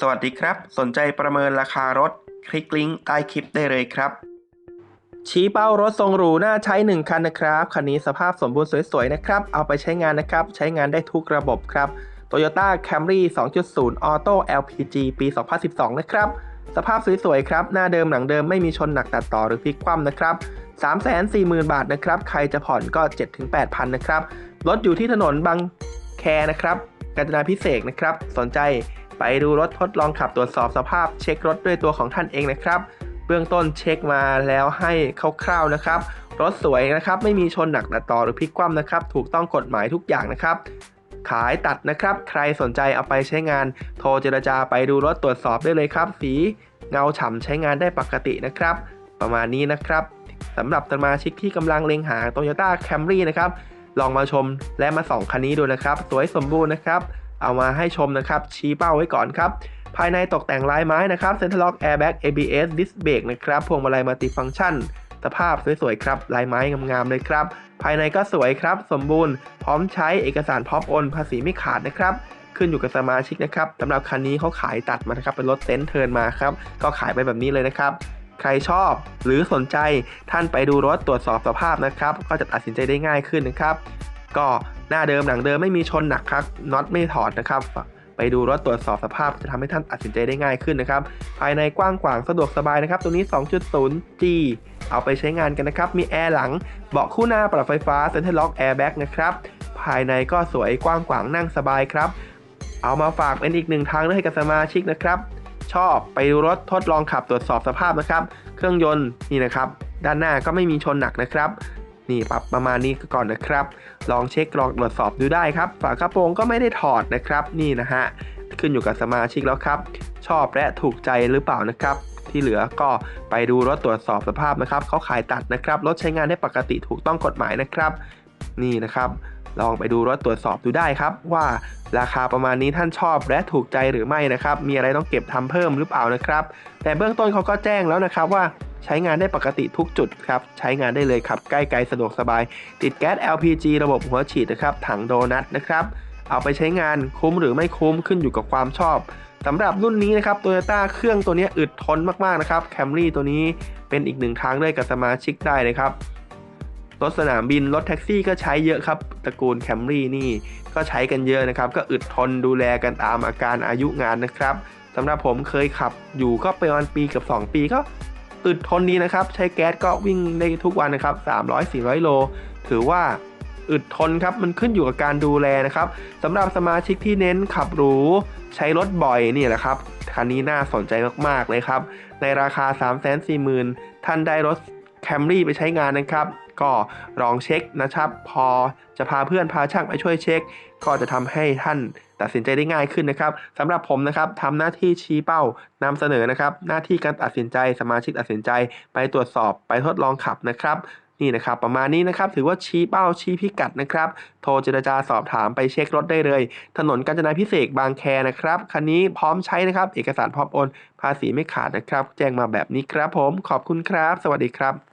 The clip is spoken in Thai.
สวัสดีครับ สนใจประเมินราคารถ คลิกลิงก์ใต้คลิปได้เลยครับ ชี้เป้ารถทรงหรูน่าใช้ 1 คันนะครับ คันนี้สภาพสมบูรณ์สวยๆ นะครับ เอาไปใช้งานนะครับ ใช้งานได้ทุกระบบครับ Toyota Camry 2.0 Auto LPG ปี 2012 นะครับ สภาพสวยๆ ครับ หน้าเดิมหนังเดิมไม่มีชนหนักตัดต่อหรือพลิกคว่ำนะครับ340,000 บาทนะครับ ใครจะผ่อนก็ 7-8,000 นะครับ รถอยู่ที่ถนนบางแคนะครับ กาญจนาพิเศษนะครับ สนใจ ไปดูรถทดลองขับตรวจสอบสภาพเช็ครถด้วยตัวของท่านเองนะครับ เบื้องต้นเช็คมาแล้วให้คร่าวๆนะครับ รถสวยนะครับ ไม่มีชนหนักตัดต่อหรือพลิกคว่ำนะครับ ถูกต้องกฎหมายทุกอย่างนะครับขายตัดนะครับ ใครสนใจเอาไปใช้งาน โทรเจรจาไปดูรถตรวจสอบได้เลยครับ สีเงาฉ่ำใช้งานได้ปกตินะครับ ประมาณนี้นะครับสำหรับสมาชิกที่กำลังเล็งหา Toyota Camry นะครับ ลองมาชมและมาส่องคันนี้ดูนะครับ สวยสมบูรณ์นะครับ เอามาให้ชมนะครับ ชี้เป้าไว้ก่อนครับ ภายในตกแต่งลายไม้นะครับ Center Lock Airbag ABS Disc Brake นะครับ พวงมาลัยมัลติฟังก์ชัน สภาพสวยๆครับ ลายไม้งามๆเลยครับ ภายในก็สวยครับ สมบูรณ์ พร้อมใช้เอกสารพร้อมโอนภาษีไม่ขาดนะครับขึ้นอยู่กับสมาชิกนะครับสำหรับคันนี้เขาขายตัดมานะครับเป็นรถเต็นเทิร์นมาครับ ก็ขายไปแบบนี้เลยนะครับ ใครชอบหรือสนใจท่านไปดูรถตรวจสอบสภาพนะครับ ก็จะตัดสินใจได้ง่ายขึ้นนะครับ ก็หน้าเดิมหนังเดิมไม่มีชนหนักครับน็อตไม่ถอดนะครับ ไปดูรถตรวจสอบสภาพจะทำให้ท่านตัดสินใจได้ง่ายขึ้นนะครับ ภายในกว้างขวางสะดวกสบายนะครับ ตัวนี้ 2.0G เอาไปใช้งานกันนะครับ มีแอร์หลัง เบาะคู่หน้าปรับไฟฟ้า Center Lock Airbag นะครับ ภายในก็สวยกว้างขวางนั่งสบายครับ เอามาฝากเป็นอีกหนึ่งทางเลือกให้กับสมาชิกนะครับ ชอบไปดูรถทดลองขับตรวจสอบสภาพนะครับ เครื่องยนต์นี่นะครับ ด้านหน้าก็ไม่มีชนหนักนะครับ นี่ปรับประมาณนี้ก่อนนะครับ ลองเช็คลองตรวจสอบดูได้ครับ ฝากระโปรงก็ไม่ได้ถอดนะครับนี่นะฮะขึ้นอยู่กับสมาชิกแล้วครับ ชอบและถูกใจหรือเปล่านะครับที่เหลือก็ไปดูรถตรวจสอบสภาพนะครับเขาขายตัดนะครับรถใช้งานได้ปกติถูกต้องกฎหมายนะครับ นี่นะครับ ลองไปดูรถตรวจสอบดูได้ครับ ว่าราคาประมาณนี้ท่านชอบและถูกใจหรือไม่นะครับ มีอะไรต้องเก็บทำเพิ่มหรือเปล่านะครับ แต่เบื้องต้นเขาก็แจ้งแล้วนะครับว่า ใช้งานได้ปกติทุกจุดครับ ใช้งานได้เลยครับใกล้ไกลสะดวกสบาย ติดแก๊ส LPG ระบบหัวฉีดนะครับ ถังโดนัทนะครับ เอาไปใช้งานคุ้มหรือไม่คุ้มขึ้นอยู่กับความชอบสำหรับรุ่นนี้นะครับ Toyota เครื่องตัวนี้อึดทนมากๆนะครับ Camry ตัวนี้เป็นอีกหนึ่งทางเลือกกับสมาชิกได้เลยครับรถสนามบินรถแท็กซี่ก็ใช้เยอะครับตระกูล Camry นี่ก็ใช้กันเยอะนะครับ ก็อึดทนดูแลกันตามอาการอายุงานนะครับสำหรับผมเคยขับอยู่ก็ประมาณปีกับ 2 ปีก็ อึดทนดีนะครับ ใช้แก๊สก็วิ่งได้ทุกวันนะครับ300-400 โล ถือว่าอึดทนครับ มันขึ้นอยู่กับการดูแลนะครับสำหรับสมาชิกที่เน้นขับหรู ใช้รถบ่อยนี่แหละครับคันนี้น่าสนใจมากๆเลยครับ ในราคา 340,000ท่านได้รถแคมรี่ไปใช้งานนะครับ ก็ลองเช็คนะครับ พอจะพาเพื่อนพาช่างไปช่วยเช็ค ก็จะทำให้ท่านตัดสินใจได้ง่ายขึ้นนะครับสำหรับผมนะครับทำหน้าที่ชี้เป้านำเสนอนะครับ หน้าที่การตัดสินใจสมาชิกตัดสินใจ ไปตรวจสอบไปทดลองขับนะครับนี่นะครับประมาณนี้นะครับถือว่าชี้เป้าชี้พิกัดนะครับ โทรเจรจาสอบถามไปเช็ครถได้เลย ถนนกาญจนาพิเศษบางแคนะครับ คันนี้พร้อมใช้นะครับ เอกสารพร้อมโอน ภาษีไม่ขาดนะครับ แจ้งมาแบบนี้ครับผมขอบคุณครับ สวัสดีครับ